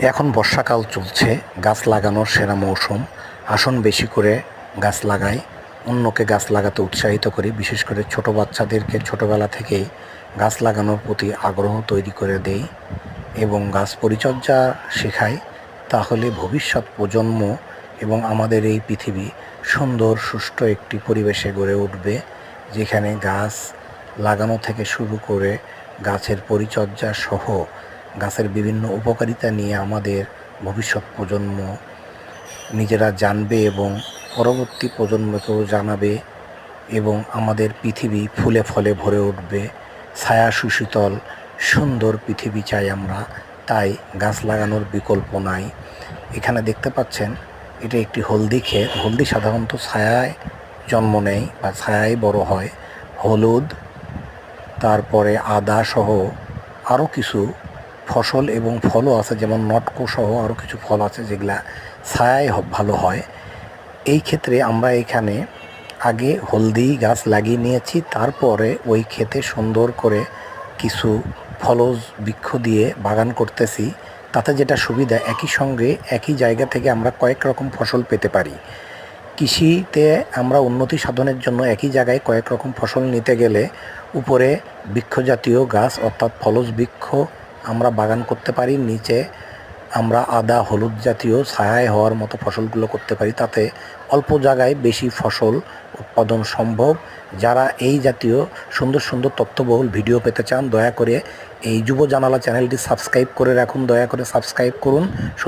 এখন বর্ষাকাল চলছে, গাছ লাগানোর সেরা মৌসুম। আসন বেশি করে গাছ লাগাই, অন্যকে গাছ লাগাতে উৎসাহিত করি, বিশেষ করে ছোট বাচ্চাদেরকে ছোটবেলা থেকেই গাছ লাগানোর প্রতি আগ্রহ তৈরি করে দেই এবং গাছ পরিচর্যা শেখাই। তাহলে ভবিষ্যৎ প্রজন্ম এবং আমাদের এই পৃথিবী সুন্দর, সুষ্ঠু একটি পরিবেশে গড়ে উঠবে, যেখানে গাছ লাগানো থেকে শুরু করে গাছের পরিচর্যা সহ গাছের বিভিন্ন উপকারিতা নিয়ে আমাদের ভবিষ্যৎ প্রজন্ম নিজেরা জানবে এবং পরবর্তী প্রজন্মকেও জানাবে এবং আমাদের পৃথিবী ফুলে ফলে ভরে উঠবে। ছায়া সুশীতল, সুন্দর পৃথিবী চাই আমরা। তাই গাছ লাগানোর বিকল্প নাই। এখানে দেখতে পাচ্ছেন, এটা একটি হলদি ক্ষেত। হলদি সাধারণত ছায়ায় জন্ম নেয় বা ছায়ায় বড় হয়। হলুদ, তারপরে আদা সহ আরও কিছু ফসল এবং ফলও আছে, যেমন নটকো সহ আরও কিছু ফল আছে যেগুলা ছায়ায় হ- ভালো হয়। এই ক্ষেত্রে আমরা এখানে আগে হলদি গাছ লাগিয়ে নিয়েছি, তারপরে ওই ক্ষেতে সুন্দর করে কিছু ফলজ বৃক্ষ দিয়ে বাগান করতেছি। তাতে যেটা সুবিধা, একই সঙ্গে একই জায়গা থেকে আমরা কয়েক রকম ফসল পেতে পারি। কৃষিতে আমরা উন্নতি সাধনের জন্য একই জায়গায় কয়েক রকম ফসল নিতে গেলে উপরে বৃক্ষজাতীয় গাছ অর্থাৎ ফলজ বৃক্ষ আমরা বাগান করতে পারি, নিচে আমরা আদা, হলুদ জাতীয় ছায়ায় হওয়ার মতো ফসলগুলো করতে পারি। তাতে অল্প জায়গায় বেশি ফসল উৎপাদন সম্ভব। যারা এই জাতীয় সুন্দর সুন্দর তথ্যবহুল ভিডিও পেতে চান, দয়া করে এই যুব জানালা চ্যানেলটি সাবস্ক্রাইব করে রাখুন। দয়া করে সাবস্ক্রাইব করুন।